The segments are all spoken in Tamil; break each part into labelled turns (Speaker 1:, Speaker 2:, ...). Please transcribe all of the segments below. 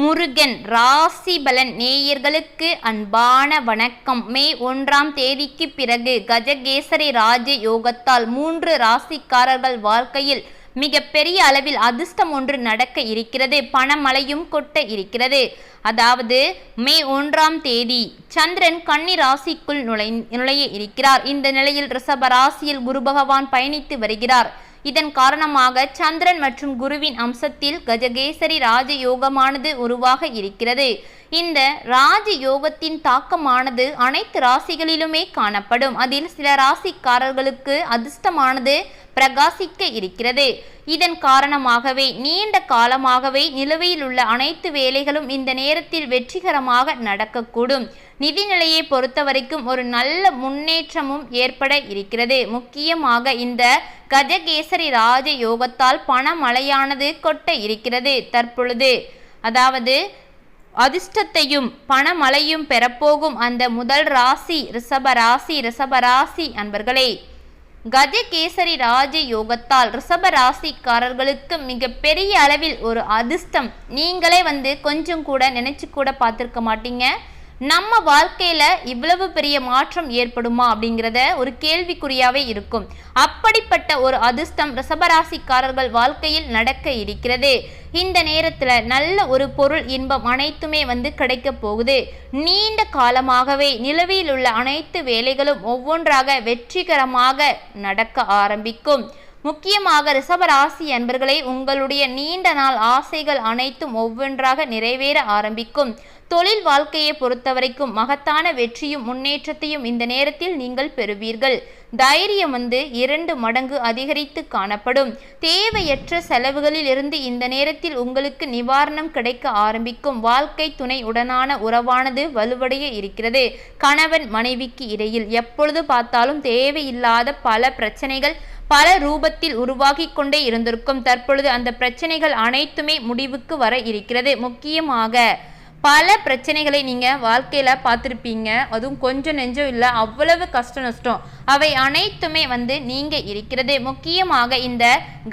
Speaker 1: முருகன் ராசிபலன் நேயர்களுக்கு அன்பான வணக்கம். மே ஒன்றாம் தேதிக்கு பிறகு கஜகேசரி ராஜ யோகத்தால் மூன்று ராசிக்காரர்கள் வாழ்க்கையில் மிக பெரிய அளவில் அதிர்ஷ்டம் ஒன்று நடக்க இருக்கிறது. பணமழையும் கொட்ட இருக்கிறது. அதாவது மே ஒன்றாம் தேதி சந்திரன் கன்னி ராசிக்குள் நுழை நுழைய இருக்கிறார். இந்த நிலையில் ரிஷப ராசியில் குரு பகவான் பயணித்து வருகிறார். இதன் காரணமாக சந்திரன் மற்றும் குருவின் அம்சத்தில் கஜகேசரி ராஜயோகமானது உருவாக இருக்கிறது. இந்த ராஜ யோகத்தின் தாக்கமானது அனைத்து ராசிகளிலுமே காணப்படும். அதில் சில ராசிக்காரர்களுக்கு அதிர்ஷ்டமானது பிரகாசிக்க இருக்கிறது. இதன் காரணமாகவே நீண்ட காலமாகவே நிலுவையில் உள்ள அனைத்து வேலைகளும் இந்த நேரத்தில் வெற்றிகரமாக நடக்கக்கூடும். நிதிநிலையை பொறுத்தவரைக்கும் ஒரு நல்ல முன்னேற்றமும் ஏற்பட இருக்கிறது. முக்கியமாக இந்த கஜகேசரி ராஜ யோகத்தால் பணமழையானது கொட்ட இருக்கிறது. தற்பொழுது அதாவது அதிர்ஷ்டத்தையும் பணமழையும் பெறப்போகும் அந்த முதல் ராசி ரிஷப ராசி ரிஷப ராசி அன்பர்களே. கஜகேசரி ராஜ யோகத்தால் ரிஷப ராசிக்காரர்களுக்கு மிக பெரிய அளவில் ஒரு அதிர்ஷ்டம். நீங்களே வந்து கொஞ்சம் கூட நினைச்சு கூட பார்த்துருக்க மாட்டீங்க. நம்ம வாழ்க்கையில இவ்வளவு பெரிய மாற்றம் ஏற்படுமா அப்படிங்கிறத ஒரு கேள்விக்குறியாவே இருக்கும். அப்படிப்பட்ட ஒரு அதிர்ஷ்டம் ரிசபராசிக்காரர்கள் வாழ்க்கையில் நடக்க இருக்கிறது. இந்த நேரத்துல நல்ல ஒரு பொருள் இன்பம் அனைத்துமே வந்து கிடைக்க போகுது. நீண்ட காலமாகவே நிலவியில் உள்ள அனைத்து வேலைகளும் ஒவ்வொன்றாக வெற்றிகரமாக நடக்க ஆரம்பிக்கும். முக்கியமாக ரிஷபராசி அன்பர்களே உங்களுடைய நீண்ட நாள் ஆசைகள் அனைத்தும் ஒவ்வொன்றாக நிறைவேற ஆரம்பிக்கும். தொழில் வாழ்க்கையை பொறுத்தவரைக்கும் மகத்தான வெற்றியும் முன்னேற்றத்தையும் இந்த நேரத்தில் நீங்கள் பெறுவீர்கள். தைரியம் வந்து இரண்டு மடங்கு அதிகரித்து காணப்படும். தேவையற்ற செலவுகளில் இருந்து இந்த நேரத்தில் உங்களுக்கு நிவாரணம் கிடைக்க ஆரம்பிக்கும். வாழ்க்கை துணை உடனான உறவானது வலுவடைய இருக்கிறது. கணவன் மனைவிக்கு இடையில் எப்பொழுது பார்த்தாலும் தேவையில்லாத பல பிரச்சனைகள் பல ரூபத்தில் உருவாகி கொண்டே இருந்திருக்கும். தற்பொழுது அந்த பிரச்சனைகள் அனைத்துமே முடிவுக்கு வர இருக்கிறது. முக்கியமாக பல பிரச்சனைகளை நீங்கள் வாழ்க்கையில் பார்த்துருப்பீங்க. அதுவும் கொஞ்சம் நெஞ்சம் இல்லை அவ்வளவு கஷ்ட நஷ்டம். அவை அனைத்துமே வந்து நீங்கள் இருக்கிறது. முக்கியமாக இந்த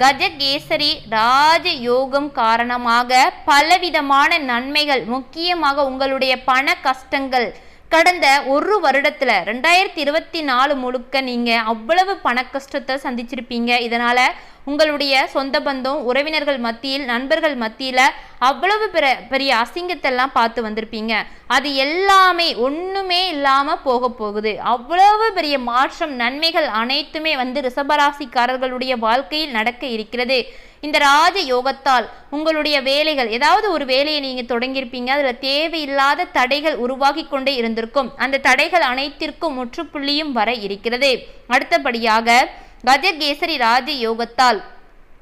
Speaker 1: கஜகேசரி ராஜ யோகம் காரணமாக பலவிதமான நன்மைகள் முக்கியமாக உங்களுடைய பண கஷ்டங்கள் கடந்த ஒரு வருடத்தில் ரெண்டாயிரத்தி இருபத்தி நாலு முழுக்க நீங்கள் அவ்வளவு பண கஷ்டத்தை சந்திச்சிருப்பீங்க. இதனால் உங்களுடைய சொந்த பந்தம் உறவினர்கள் மத்தியில் நண்பர்கள் மத்தியில் அவ்வளவு பெரிய பெரிய அசிங்கத்தெல்லாம் பார்த்து வந்திருப்பீங்க. அது எல்லாமே ஒன்றுமே இல்லாமல் போக போகுது. அவ்வளவு பெரிய மாற்றம் நன்மைகள் அனைத்துமே வந்து ரிஷபராசிக்காரர்களுடைய வாழ்க்கையில் நடக்க இருக்கிறது. இந்த ராஜ யோகத்தால் உங்களுடைய வேலைகள் ஏதாவது ஒரு வேலையை நீங்கள் தொடங்கியிருப்பீங்க. அதில் தேவையில்லாத தடைகள் உருவாகி கொண்டே இருந்திருக்கும். அந்த தடைகள் அனைத்திற்கும் முற்றுப்புள்ளியும் வர இருக்கிறது. அடுத்தபடியாக கஜகேசரி ராஜ யோகத்தால்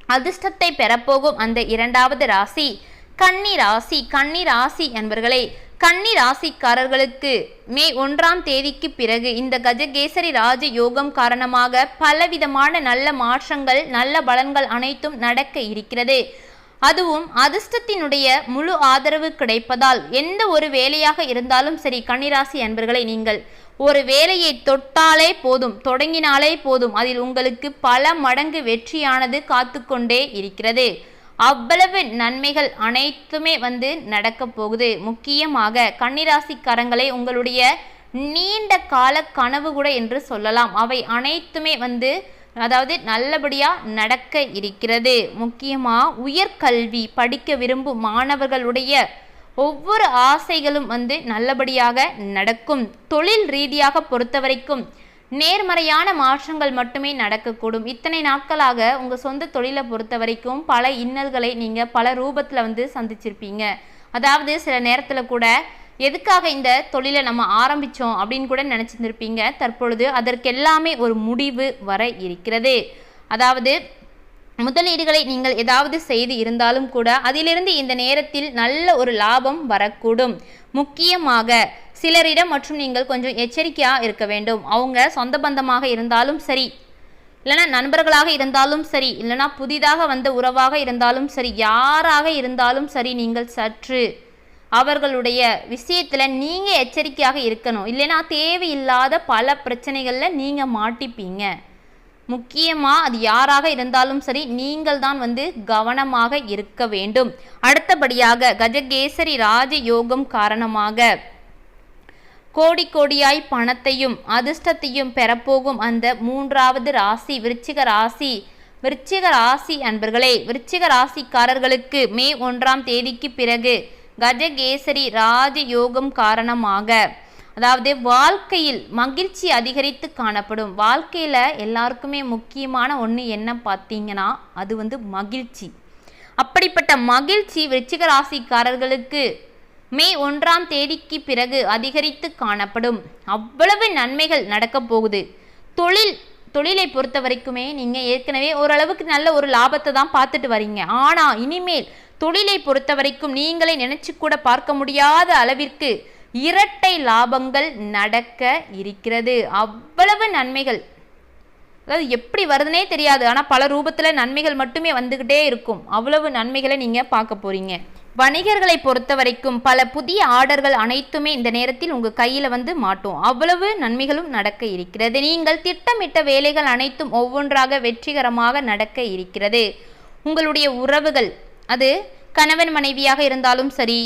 Speaker 1: அதிர்ஷ்டத்தை பெறப்போகும் அந்த இரண்டாவது ராசி கன்னி ராசி. கன்னி ராசி என்பர்களே கன்னி ராசிக்காரர்களுக்கு மே ஒன்றாம் தேதிக்கு பிறகு இந்த கஜகேசரி ராஜ யோகம் காரணமாக பலவிதமான நல்ல மாற்றங்கள் நல்ல பலன்கள் அனைத்தும் நடக்க இருக்கிறது. அதுவும் அதிர்ஷ்டத்தினுடைய முழு ஆதரவு கிடைப்பதால். எந்த ஒரு வேலையாக இருந்தாலும் சரி கன்னிராசி அன்பர்களை நீங்கள் ஒரு வேலையை தொட்டாலே போதும் தொடங்கினாலே போதும் அதில் உங்களுக்கு பல மடங்கு வெற்றியானது காத்து கொண்டே இருக்கிறது. அவ்வளவு நன்மைகள் அனைத்துமே வந்து நடக்க போகுது. முக்கியமாக கன்னிராசிக்காரங்களை உங்களுடைய நீண்ட கால கனவு கூட என்று சொல்லலாம். அவை அனைத்துமே வந்து அதாவது நல்லபடியாக நடக்க இருக்கிறது. முக்கியமாக உயர்கல்வி படிக்க விரும்பும் மாணவர்களுடைய ஒவ்வொரு ஆசைகளும் வந்து நல்லபடியாக நடக்கும். தொழில் ரீதியாக பொறுத்தவரைக்கும் நேர்மறையான மாற்றங்கள் மட்டுமே நடக்கக்கூடும். இத்தனை நாட்களாக உங்கள் சொந்த தொழிலை பொறுத்த வரைக்கும் பல இன்னல்களை நீங்கள் பல ரூபத்தில் வந்து சந்திச்சிருப்பீங்க. அதாவது சில நேரத்தில் கூட எதுக்காக இந்த தொழிலை நம்ம ஆரம்பித்தோம் அப்படின்னு கூட நினச்சிருந்துருப்பீங்க. தற்பொழுது அதற்கெல்லாமே ஒரு முடிவு வர இருக்கிறது. அதாவது முதலீடுகளை நீங்கள் ஏதாவது செய்து இருந்தாலும் கூட அதிலிருந்து இந்த நேரத்தில் நல்ல ஒரு லாபம் வரக்கூடும். முக்கியமாக சிலரிடம் மற்றும் நீங்கள் கொஞ்சம் எச்சரிக்கையாக இருக்க வேண்டும். அவங்க சொந்த பந்தமாக இருந்தாலும் சரி இல்லைனா நண்பர்களாக இருந்தாலும் சரி இல்லைனா புதிதாக வந்த உறவாக இருந்தாலும் சரி யாராக இருந்தாலும் சரி நீங்கள் சற்று அவர்களுடைய விஷயத்தில் நீங்கள் எச்சரிக்கையாக இருக்கணும். இல்லைன்னா தேவையில்லாத பல பிரச்சனைகளில் நீங்கள் மாட்டிப்பீங்க. முக்கியமாக அது யாராக இருந்தாலும் சரி நீங்கள் தான் வந்து கவனமாக இருக்க வேண்டும். அடுத்தபடியாக கஜகேசரி ராஜயோகம் காரணமாக கோடி கோடியாய் பணத்தையும் அதிர்ஷ்டத்தையும் பெறப்போகும் அந்த மூன்றாவது ராசி விருச்சிக ராசி. விருச்சிக ராசி அன்பர்களே விருச்சிக ராசிக்காரர்களுக்கு மே ஒன்றாம் தேதிக்கு பிறகு கஜகேசரி ராஜ யோகம் காரணமாக. அதாவது வாழ்க்கையில் மகிழ்ச்சி அதிகரித்து காணப்படும். வாழ்க்கையில் எல்லாருக்குமே முக்கியமான ஒன்று என்ன பார்த்தீங்கன்னா அது வந்து மகிழ்ச்சி. அப்படிப்பட்ட மகிழ்ச்சி விருச்சிக ராசிக்காரர்களுக்கு மே ஒன்றாம் தேதிக்கு பிறகு அதிகரித்து காணப்படும். அவ்வளவு நன்மைகள் நடக்கப் போகுது. தொழில் தொழிலை பொறுத்த வரைக்குமே நீங்கள் ஏற்கனவே ஓரளவுக்கு நல்ல ஒரு லாபத்தை தான் பார்த்துட்டு வரீங்க. ஆனால் இனிமேல் தொழிலை பொறுத்த வரைக்கும் நீங்களே நினச்சி கூட பார்க்க முடியாத அளவிற்கு இரட்டை லாபங்கள் நடக்க இருக்கிறது. அவ்வளவு நன்மைகள். அதாவது எப்படி வருதுனே தெரியாது. ஆனால் பல ரூபத்தில் நன்மைகள் மட்டுமே வந்துக்கிட்டே இருக்கும். அவ்வளவு நன்மைகளை நீங்கள் பார்க்க போகிறீங்க வணிகர்களை பொறுத்த வரைக்கும் பல புதிய ஆர்டர்கள் அனைத்துமே இந்த நேரத்தில் உங்கள் கையில் வந்து மாட்டோம். அவ்வளவு நன்மைகளும் நடக்க இருக்கிறது. நீங்கள் திட்டமிட்ட வேலைகள் அனைத்தும் ஒவ்வொன்றாக வெற்றிகரமாக நடக்க இருக்கிறது. உங்களுடைய உறவுகள் அது கணவன் மனைவியாக இருந்தாலும் சரி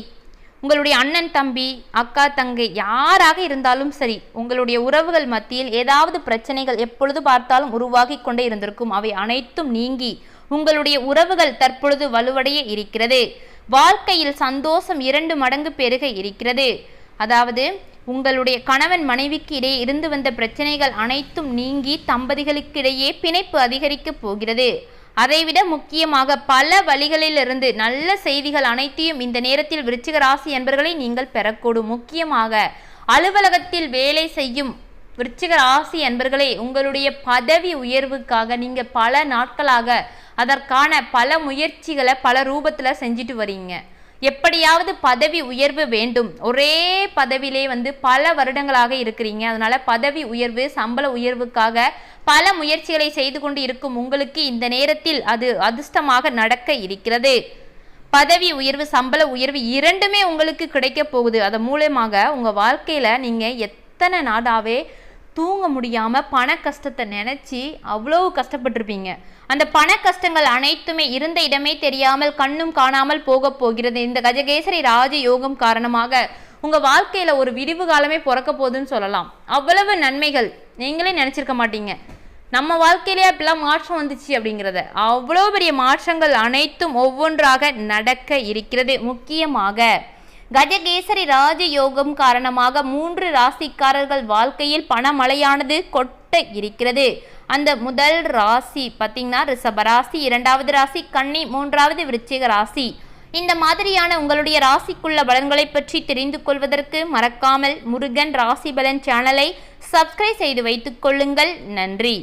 Speaker 1: உங்களுடைய அண்ணன் தம்பி அக்கா தங்கை யாராக இருந்தாலும் சரி உங்களுடைய உறவுகள் மத்தியில் ஏதாவது பிரச்சனைகள் எப்பொழுது பார்த்தாலும் உருவாகி கொண்டே இருந்திருக்கும். அவை அனைத்தும் நீங்கி உங்களுடைய உறவுகள் தற்பொழுது வலுவடைய இருக்கிறது. வாழ்க்கையில் சந்தோஷம் இரண்டு மடங்கு பெருக இருக்கிறது. அதாவது உங்களுடைய கணவன் மனைவிக்கு இடையே இருந்து வந்த பிரச்சனைகள் அனைத்தும் நீங்கி தம்பதிகளுக்கிடையே பிணைப்பு அதிகரிக்கப் போகிறது. அதைவிட முக்கியமாக பல வழிகளிலிருந்து நல்ல செய்திகள் அனைத்தையும் இந்த நேரத்தில் விருச்சிக ராசி என்பர்களை நீங்கள் பெறக்கூடும். முக்கியமாக அலுவலகத்தில் வேலை செய்யும் விருச்சிக ராசி என்பர்களே உங்களுடைய பதவி உயர்வுக்காக நீங்கள் பல நாட்களாக அதற்கான பல முயற்சிகளை பல ரூபத்தில் செஞ்சுட்டு வரீங்க. எப்படியாவது பதவி உயர்வு வேண்டும். ஒரே பதவியிலே வந்து பல வருடங்களாக இருக்கிறீங்க. அதனால பதவி உயர்வு சம்பள உயர்வுக்காக பல முயற்சிகளை செய்து கொண்டு இருக்கும் உங்களுக்கு இந்த நேரத்தில் அது அதிர்ஷ்டமாக நடக்க இருக்கிறது. பதவி உயர்வு சம்பள உயர்வு இரண்டுமே உங்களுக்கு கிடைக்க போகுது. அதன் மூலயமாக உங்கள் வாழ்க்கையில் நீங்கள் எத்தனை நாடாவே தூங்க முடியாமல் பண கஷ்டத்தை நினச்சி அவ்வளோ கஷ்டப்பட்டிருப்பீங்க. அந்த பண கஷ்டங்கள் அனைத்துமே இருந்த இடமே தெரியாமல் கண்ணும் காணாமல் போக போகிறது. இந்த கஜகேசரி ராஜ யோகம் காரணமாக உங்கள் வாழ்க்கையில் ஒரு விரிவு காலமே பிறக்க போகுதுன்னு சொல்லலாம். அவ்வளவு நன்மைகள். நீங்களே நினச்சிருக்க மாட்டீங்க. நம்ம வாழ்க்கையிலே அப்படிலாம் மாற்றம் வந்துச்சு அப்படிங்கிறத. அவ்வளோ பெரிய மாற்றங்கள் அனைத்தும் ஒவ்வொன்றாக நடக்க இருக்கிறது. முக்கியமாக கஜகேசரி ராஜயோகம் காரணமாக மூன்று ராசிக்காரர்கள் வாழ்க்கையில் பணமழையானது கொட்ட இருக்கிறது. அந்த முதல் ராசி பார்த்தீங்கன்னா ரிஷபராசி இரண்டாவது ராசி கன்னி மூன்றாவது விருச்சிக ராசி. இந்த மாதிரியான உங்களுடைய ராசிக்குள்ள பலன்களை பற்றி தெரிந்து கொள்வதற்கு மறக்காமல் முருகன் ராசி பலன் சேனலை சப்ஸ்கிரைப் செய்து வைத்துக் கொள்ளுங்கள். நன்றி.